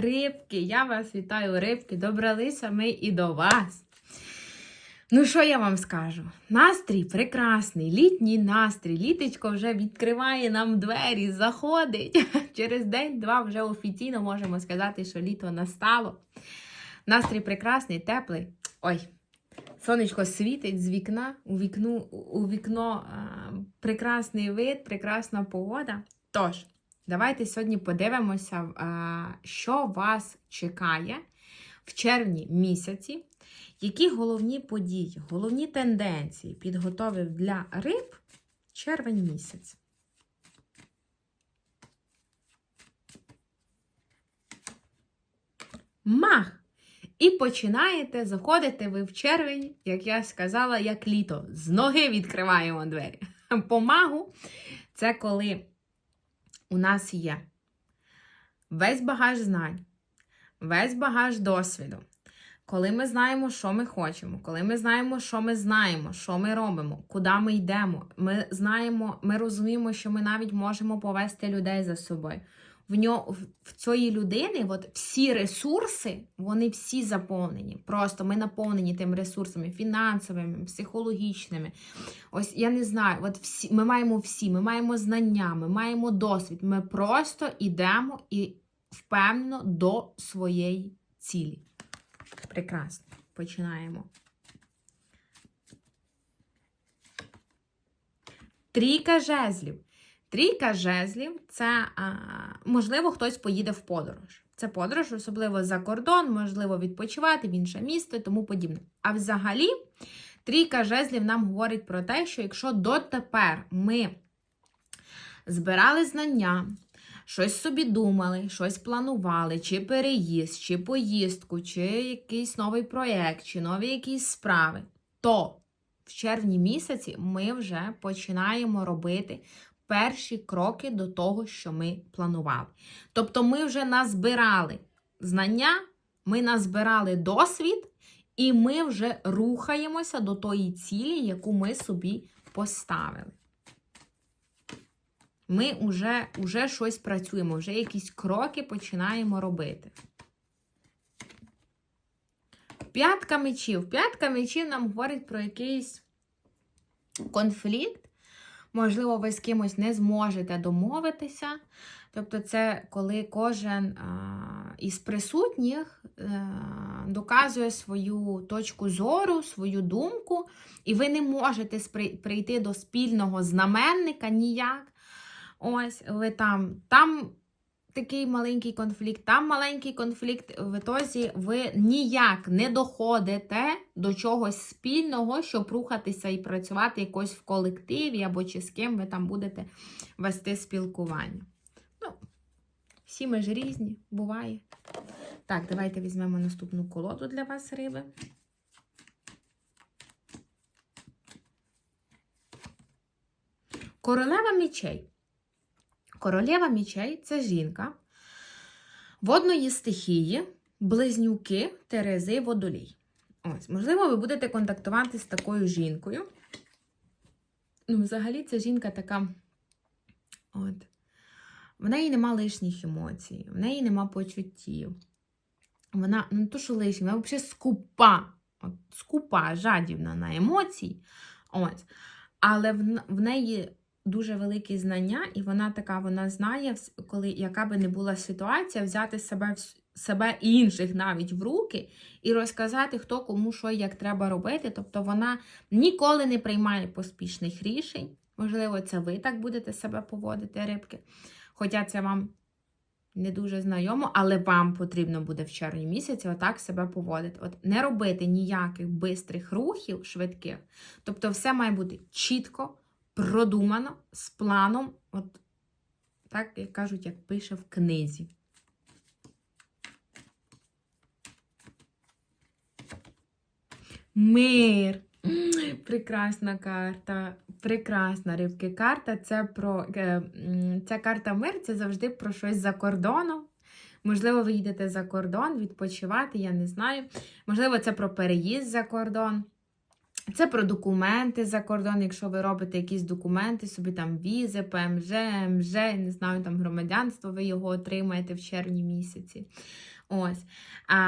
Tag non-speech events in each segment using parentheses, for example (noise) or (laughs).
рибки, я вас вітаю, рибки. Добралися ми і до вас. Ну, що я вам скажу? Настрій прекрасний, літній настрій. Літочко вже відкриває нам двері, заходить. (laughs) Через день-два вже офіційно можемо сказати, що літо настало. Настрій прекрасний, теплий. Ой, сонечко світить з вікна, у вікно, у вікно а, прекрасний вид, прекрасна погода. Тож, давайте сьогодні подивимося, що вас чекає в червні місяці. Які головні події, головні тенденції підготовив для риб червень місяць? Мах! І починаєте заходити ви в червень, як я сказала, як літо. З ноги відкриваємо двері. По магу це коли у нас є весь багаж знань, весь багаж досвіду. Коли ми знаємо, що ми хочемо, коли ми знаємо, що ми знаємо, що ми робимо, куди ми йдемо, ми знаємо, ми розуміємо, що ми навіть можемо повести людей за собою. В нього в цієї людини от всі ресурси, вони всі заповнені. Просто ми наповнені тими ресурсами фінансовими, психологічними. Ось я не знаю, от всі ми маємо всі, ми маємо знання, ми маємо досвід. Ми просто йдемо і впевнено до своєї цілі. Прекрасно. Починаємо. Трійка жезлів. Трійка жезлів це, можливо, хтось поїде в подорож. Це подорож, особливо за кордон, можливо, відпочивати в інше місто і тому подібне. А взагалі, трійка жезлів нам говорить про те, що якщо дотепер ми збирали знання, щось собі думали, щось планували, чи переїзд, чи поїздку, чи якийсь новий проєкт, чи нові якісь справи, то в червні місяці ми вже починаємо робити перші кроки до того, що ми планували. Тобто ми вже назбирали знання, ми назбирали досвід, і ми вже рухаємося до тої цілі, яку ми собі поставили. Ми вже, вже щось працюємо, вже якісь кроки починаємо робити. П'ятка мечів. П'ятка мечів нам говорить про якийсь конфлікт. Можливо, ви з кимось не зможете домовитися. Тобто, це коли кожен із присутніх а, доказує свою точку зору, свою думку, і ви не можете прийти до спільного знаменника ніяк. Ось, ви там, там такий маленький конфлікт, там маленький конфлікт. В ітозі ви ніяк не доходите до чогось спільного, щоб рухатися і працювати якось в колективі або чи з ким ви там будете вести спілкування. Ну, всі ми ж різні, буває. Так, давайте візьмемо наступну колоду для вас, риби. Королева мічей. Королева мічей це жінка водної стихії, близнюки, Терези, водолій. Ось, можливо, ви будете контактувати з такою жінкою. Ну, взагалі, ця жінка така. От. В неї нема лишніх емоцій, в неї нема почуттів. Вона ну, то, що лишня, вона взагалі скупа. От, скупа, жадібна на емоції. Ось. Але в, в неї дуже великі знання, і вона така, вона знає, коли яка би не була ситуація, взяти себе, себе і інших навіть в руки і розказати, хто кому що як треба робити. Тобто вона ніколи не приймає поспішних рішень. Можливо, це ви так будете себе поводити, рибки. Хоча це вам не дуже знайомо, але вам потрібно буде в червні місяці отак себе поводити. От не робити ніяких бистрих рухів, швидких. Тобто, все має бути чітко, продумано, з планом, от так, як кажуть, як пише в книзі. Мир. Прекрасна карта. Прекрасна рибки. Карта це про е, ця карта мир це завжди про щось за кордоном. Можливо, ви їдете за кордон відпочивати, я не знаю. Можливо, це про переїзд за кордон. Це про документи за кордон, якщо ви робите якісь документи, собі там візи, ПМЖ, МЖ, не знаю, там громадянство, ви його отримаєте в червні місяці. Ось. А,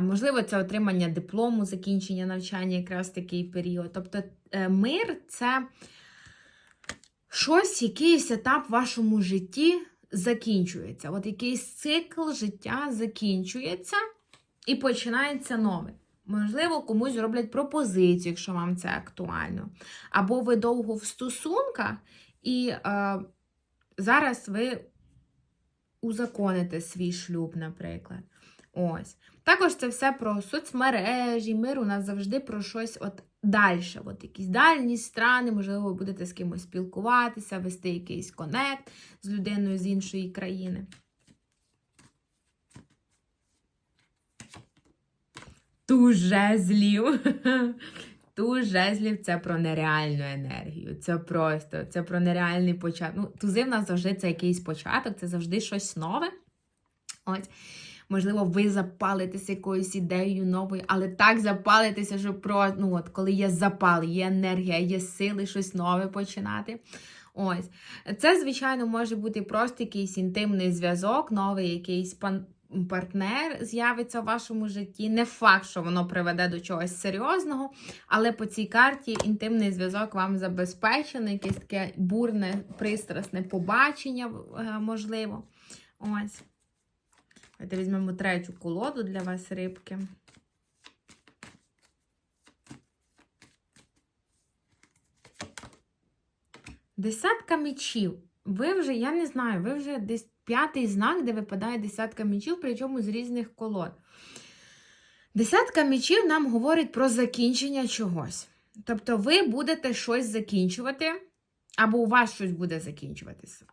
можливо, це отримання диплому, закінчення навчання, якраз такий період. Тобто е, мир це щось, якийсь етап в вашому житті закінчується. От якийсь цикл життя закінчується і починається нове. Можливо, комусь роблять пропозицію, якщо вам це актуально. Або ви довго в стосунках, і е, зараз ви узаконите свій шлюб, наприклад. Ось. Також це все про соцмережі, мир у нас завжди про щось от далі. От якісь дальні страни, можливо, ви будете з кимось спілкуватися, вести якийсь конект з людиною з іншої країни. Туз жезлів. (laughs) Туз жезлів це про нереальну енергію. Це просто це про нереальний початок. Ну, тузи в нас завжди це якийсь початок, це завжди щось нове. Ось. Можливо, ви запалитеся якоюсь ідеєю новою, але так запалитеся, що про ну от коли є запал, є енергія, є сили щось нове починати. Ось. Це, звичайно, може бути просто якийсь інтимний зв'язок, новий якийсь пан партнер з'явиться в вашому житті. Не факт, що воно приведе до чогось серйозного, але по цій карті інтимний зв'язок вам забезпечений, якесь таке бурне, пристрасне побачення, е, можливо. Ось. Давайте візьмемо третю колоду для вас, рибки. Десятка мечів. Ви вже, я не знаю, ви вже десь п'ятий знак, де випадає десятка мечів, причому з різних колод. Десятка мечів нам говорить про закінчення чогось. Тобто, ви будете щось закінчувати, або у вас щось буде закінчуватися.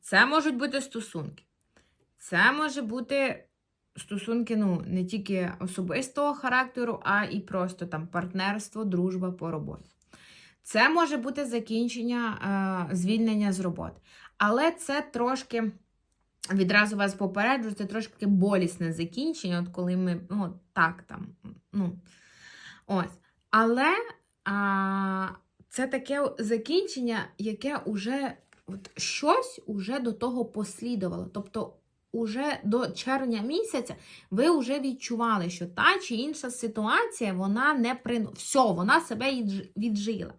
Це можуть бути стосунки. Це може бути стосунки, ну, не тільки особистого характеру, а і просто там партнерство, дружба по роботі. Це може бути закінчення е, звільнення з роботи. Але це трошки, відразу вас попереджу, це трошки болісне закінчення, от коли ми, ну, так там, ну, ось. Але а, це таке закінчення, яке уже от, щось уже до того послідувало. Тобто, уже до червня місяця ви вже відчували, що та чи інша ситуація, вона не прин... все, вона себе віджила.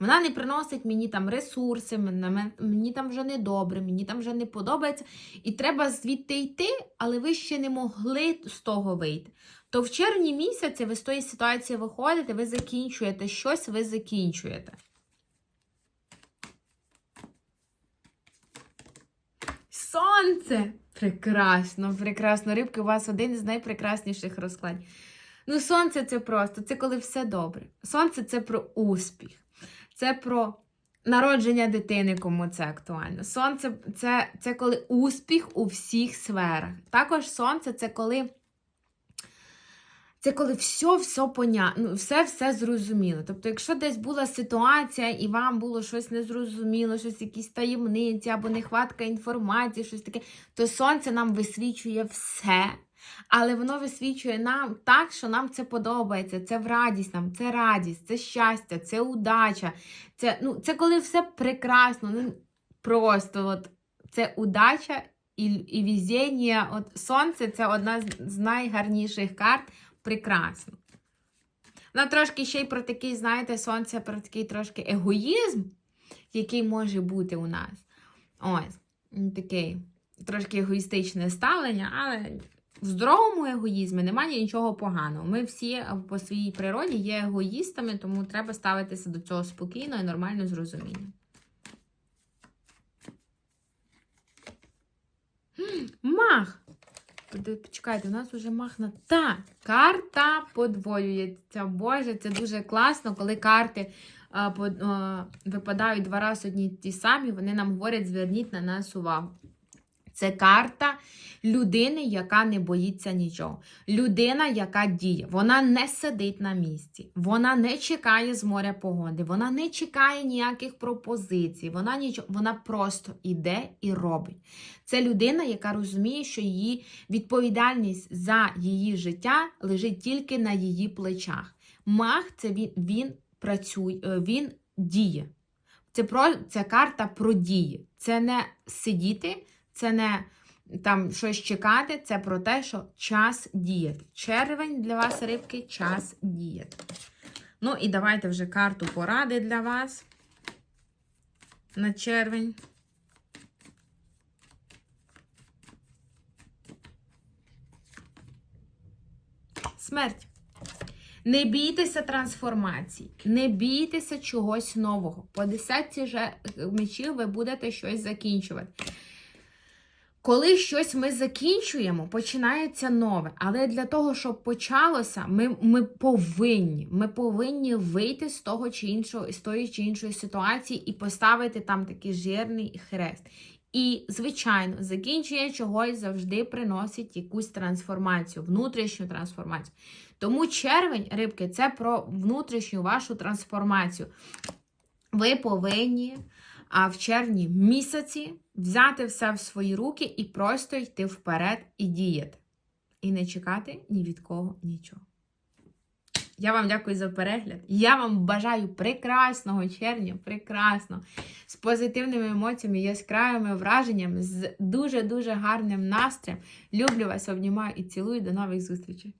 Вона не приносить мені там ресурси, мені там вже не добре, мені там вже не подобається. І треба звідти йти, але ви ще не могли з того вийти. То в червні місяці ви з тої ситуації виходите, ви закінчуєте щось, ви закінчуєте. Сонце! Прекрасно, прекрасно. Рибки, у вас один із найпрекрасніших розкладів. Ну, сонце це просто, це коли все добре. Сонце це про успіх це про народження дитини, кому це актуально. Сонце це, це коли успіх у всіх сферах. Також сонце це коли. Це коли все все понятно, ну, все все зрозуміло. Тобто, якщо десь була ситуація і вам було щось незрозуміло, щось якісь таємниці або нехватка інформації, щось таке, то сонце нам висвічує все, але воно висвічує нам так, що нам це подобається. Це в радість нам, це радість, це щастя, це удача. Це ну, це коли все прекрасно. ну, Просто от, це удача і і візіння. От Сонце це одна з найгарніших карт. Прекрасно. Вона трошки ще й про такий, знаєте, сонце про такий трошки егоїзм, який може бути у нас. Ось, такий трошки егоїстичне ставлення, але в здоровому егоїзмі немає нічого поганого. Ми всі по своїй природі є егоїстами, тому треба ставитися до цього спокійно і нормально з розумінням. Мах! Почекайте, у нас вже махна. Та, карта подвоюється. Боже, це дуже класно, коли карти а, по, а, випадають два рази одні ті самі, вони нам говорять, зверніть на нас увагу. Це карта людини, яка не боїться нічого. Людина, яка діє. Вона не сидить на місці, вона не чекає з моря погоди, вона не чекає ніяких пропозицій. Вона нічого, вона просто іде і робить. Це людина, яка розуміє, що її відповідальність за її життя лежить тільки на її плечах. Маг це він, він працює, е, він діє. Це, про, це карта про дії. Це не сидіти, це не там щось чекати, це про те, що час діяти. Червень для вас, рибки, час діяти. Ну і давайте вже карту поради для вас на червень. Смерть. Не бійтеся трансформації, не бійтеся чогось нового. По десятці мечів ви будете щось закінчувати. Коли щось ми закінчуємо, починається нове. Але для того, щоб почалося, ми, ми повинні ми повинні вийти з того чи іншого, з тої чи іншої ситуації і поставити там такий жирний хрест. І, звичайно, закінчення чогось завжди приносить якусь трансформацію, внутрішню трансформацію. Тому червень, рибки, це про внутрішню вашу трансформацію. Ви повинні а в червні місяці взяти все в свої руки і просто йти вперед і діяти. І не чекати ні від кого нічого. Я вам дякую за перегляд. Я вам бажаю прекрасного червня, прекрасно, з позитивними емоціями, яскравими враженнями, з дуже-дуже гарним настроєм. Люблю вас, обнімаю і цілую. До нових зустрічей!